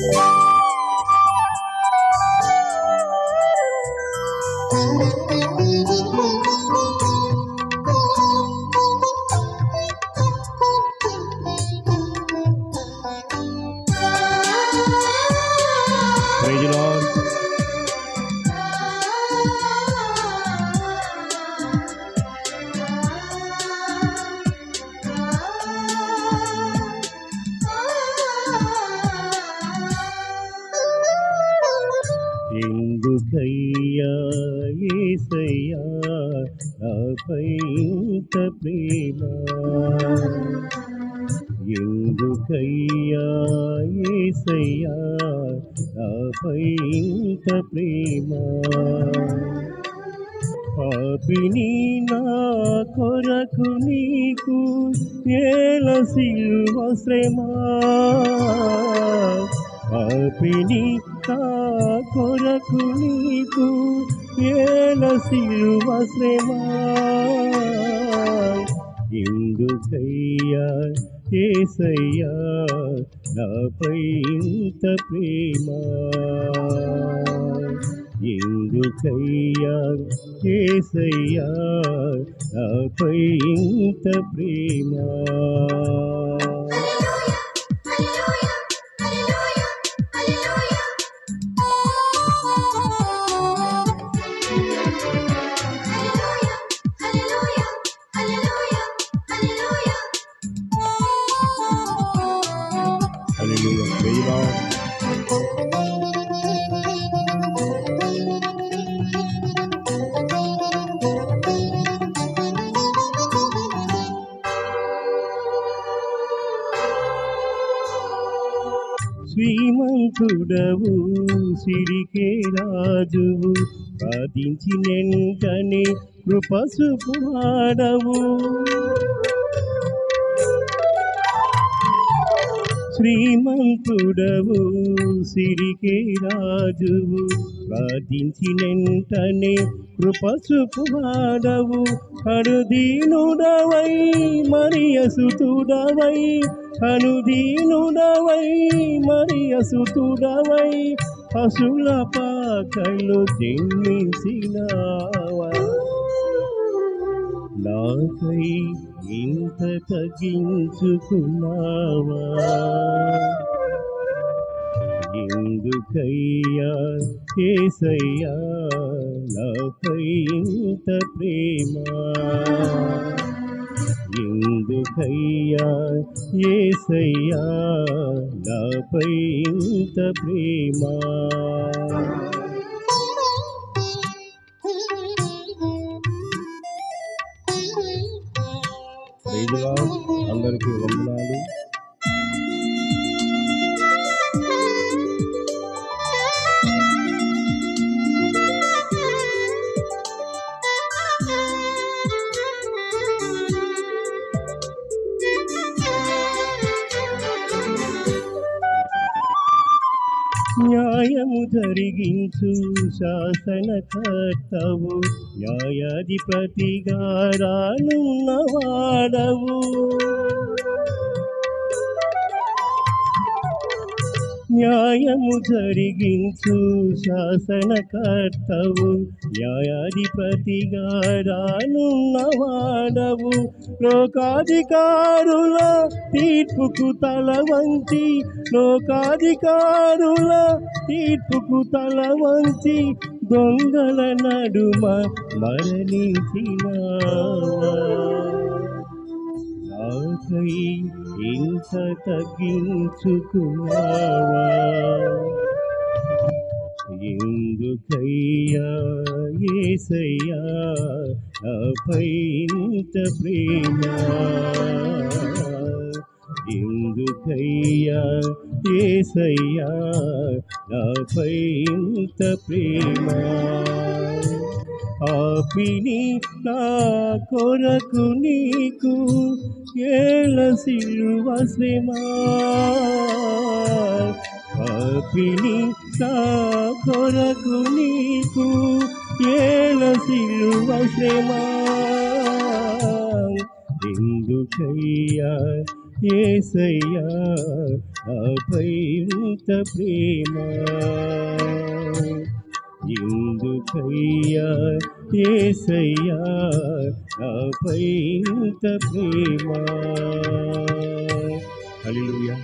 Bye. నాపై ఇంత ప్రేమ. ఎందుకయ్యా ఏసయ్యా నాపై ఇంత ప్రేమ. పాపిని నా కొరకు నీకు ఏల సిల్వ పాపిని నా కొరకు నీకు ఏల సిల్వ శ్రమ. ఎందుకయ్యా ఏసయ్యా నాపై ఇంత ప్రేమ? ఎందుకయ్యా ఏసయ్యా నాపై ఇంత ప్రేమ? శ్రీమంతుడవు సిరికే రాజువు సాధించి నెంటనే కృపసుపాడవు శ్రీమంతుడవు సిరికే రాజువు ప్రార్థించినంతనే కృపసుపువాడవు కరుదీనుడవై మరియసుతుడవై కనుదీనుడవై మరియసుతుడవై పశుల పాకలు జన్మించినావా? నాకై ఇంత తగ్గించుకున్నావా? ఎందుకయ్యా కేసయ్యా నాపై ఇంత ప్రేమ? ఎందుకయ్యా ఏసయ్యా నాపై ఇంత ప్రేమ? ప్రైజ్లా అందరికీ వందనాలు. న్యాయము జరిగించు శాసనకర్తవు. న్యాయాధిపతిగా రానున్నవాడవు న్యాయము జరిగించు శాసనకర్తవు. న్యాయాధిపతిగా రానున్నవాడవు లోకాధికారుల తీర్పుకు తల వంచి లోకాధికారుల తీర్పుకు తల వంచి దొంగల నడుమ మరణించినా. హింస తగ్గించుకున్నావా ఎందుకయ్యా ఏసయ్యా నాపై ఇంత ప్రేమ? ఎందుకయ్యా ఏసయ్యా నాపై ఇంత ప్రేమ? ఆపిని నా కొరకు నీకు ఏల సిలువ శ్రమ. ఆపిని నా కొరకు నీకు ఏల సిలువ శ్రమ. ఎందుకయ్యా ఏసయ్యా నాపై ఇంత ప్రేమ. ఎందుకయ్యా ఏసయ్యా నాపై ఇంత ప్రేమ. అలిలుయా